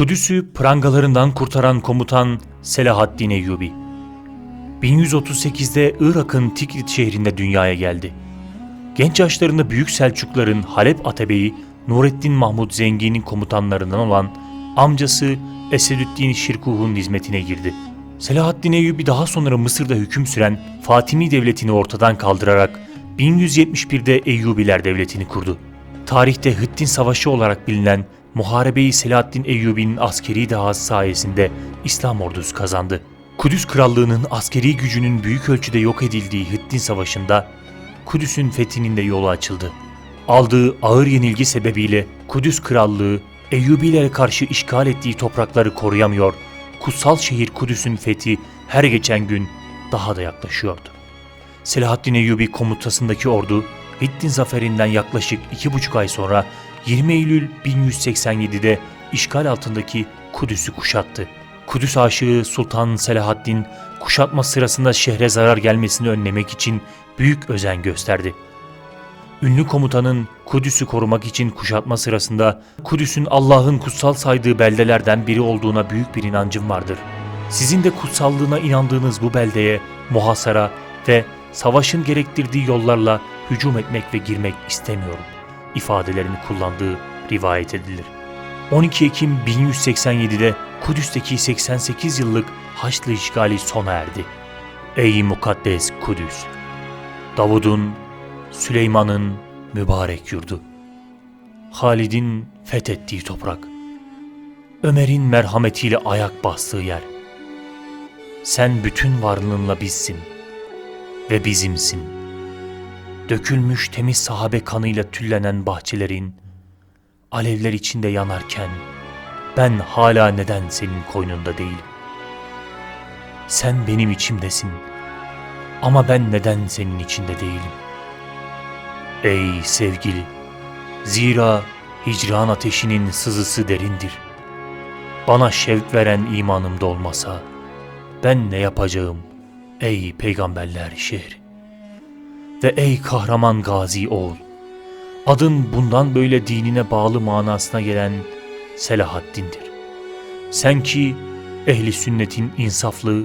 Kudüs'ü prangalarından kurtaran komutan Selahaddin Eyyubi. 1138'de Irak'ın Tikrit şehrinde dünyaya geldi. Genç yaşlarında Büyük Selçukların Halep Atebeyi Nurettin Mahmud Zengi'nin komutanlarından olan amcası Esedüddin Şirkuh'un hizmetine girdi. Selahaddin Eyyubi daha sonra Mısır'da hüküm süren Fatimi Devleti'ni ortadan kaldırarak 1171'de Eyyubiler Devleti'ni kurdu. Tarihte Hıttin Savaşı olarak bilinen Muharebeyi Selahaddin Eyyubi'nin askeri dehası sayesinde İslam ordusu kazandı. Kudüs Krallığı'nın askeri gücünün büyük ölçüde yok edildiği Hıttin Savaşı'nda Kudüs'ün fethinin de yolu açıldı. Aldığı ağır yenilgi sebebiyle Kudüs Krallığı Eyyubilere karşı işgal ettiği toprakları koruyamıyor, kutsal şehir Kudüs'ün fethi her geçen gün daha da yaklaşıyordu. Selahaddin Eyyubi komutasındaki ordu Hittin zaferinden yaklaşık iki buçuk ay sonra 20 Eylül 1187'de işgal altındaki Kudüs'ü kuşattı. Kudüs aşığı Sultan Selahaddin kuşatma sırasında şehre zarar gelmesini önlemek için büyük özen gösterdi. Ünlü komutanın Kudüs'ü korumak için kuşatma sırasında Kudüs'ün Allah'ın kutsal saydığı beldelerden biri olduğuna büyük bir inancım vardır. Sizin de kutsallığına inandığınız bu beldeye muhasara ve savaşın gerektirdiği yollarla hücum etmek ve girmek istemiyorum ifadelerini kullandığı rivayet edilir. 12 Ekim 1187'de Kudüs'teki 88 yıllık Haçlı işgali sona erdi. Ey mukaddes Kudüs! Davud'un, Süleyman'ın mübarek yurdu. Halid'in fethettiği toprak. Ömer'in merhametiyle ayak bastığı yer. Sen bütün varlığınla bizsin ve bizimsin. Dökülmüş temiz sahabe kanıyla tüllenen bahçelerin, alevler içinde yanarken ben hala neden senin koynunda değilim? Sen benim içimdesin ama ben neden senin içinde değilim? Ey sevgili! Zira hicran ateşinin sızısı derindir. Bana şevk veren imanımda olmasa ben ne yapacağım ey peygamberler şehri? Ve ey kahraman gazi oğul! Adın bundan böyle dinine bağlı manasına gelen Selahaddin'dir. Sen ki ehli sünnetin insaflı,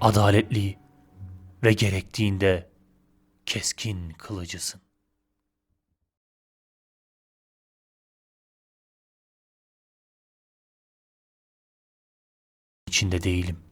adaletli ve gerektiğinde keskin kılıcısın. İçinde değilim.